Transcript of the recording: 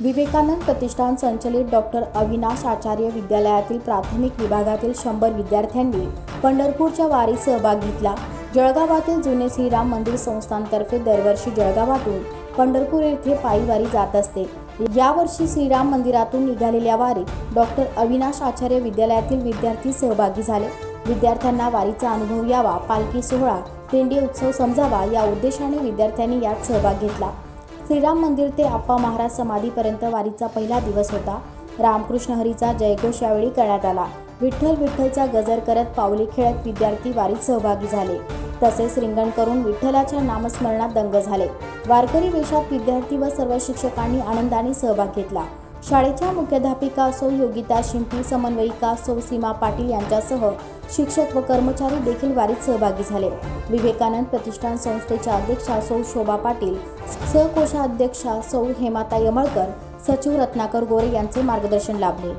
विवेकानंद प्रतिष्ठान संचलित डॉक्टर अविनाश आचार्य विद्यालयातील प्राथमिक विभागातील शंभर विद्यार्थ्यांनी पंढरपूरच्या वारीत सहभाग घेतला. जळगावातील जुने श्रीराम मंदिर संस्थांतर्फे दरवर्षी जळगावातून पंढरपूर येथे पायी वारी जात असते. यावर्षी श्रीराम मंदिरातून निघालेल्या वारीत डॉक्टर अविनाश आचार्य विद्यालयातील विद्यार्थी सहभागी झाले. विद्यार्थ्यांना वारीचा अनुभव यावा पालखी सोहळा दिंडी उत्सव समजावा या उद्देशाने विद्यार्थ्यांनी यात सहभाग घेतला. श्रीराम मंदिर ते आप्पा महाराज समाधीपर्यंत वारीचा पहिला दिवस होता. रामकृष्ण हरीचा जयघोष यावेळी करण्यात आला. विठ्ठल विठ्ठलचा गजर करत पावली खेळत विद्यार्थी वारीत सहभागी झाले. तसेच रिंगण करून विठ्ठलाच्या नामस्मरणात दंग झाले. वारकरी वेशात विद्यार्थी व सर्व शिक्षकांनी आनंदाने सहभाग घेतला. शाळेच्या मुख्याध्यापिका असो योगिता शिंपी समन्वयिका असो सीमा पाटील यांच्यासह शिक्षक व कर्मचारी देखील वारीत सहभागी झाले. विवेकानंद प्रतिष्ठान संस्थेच्या अध्यक्षा सौ शोभा पाटील सहकोषाध्यक्षा सौ हेमाता यमळकर सचिव रत्नाकर गोरे यांचे मार्गदर्शन लाभले.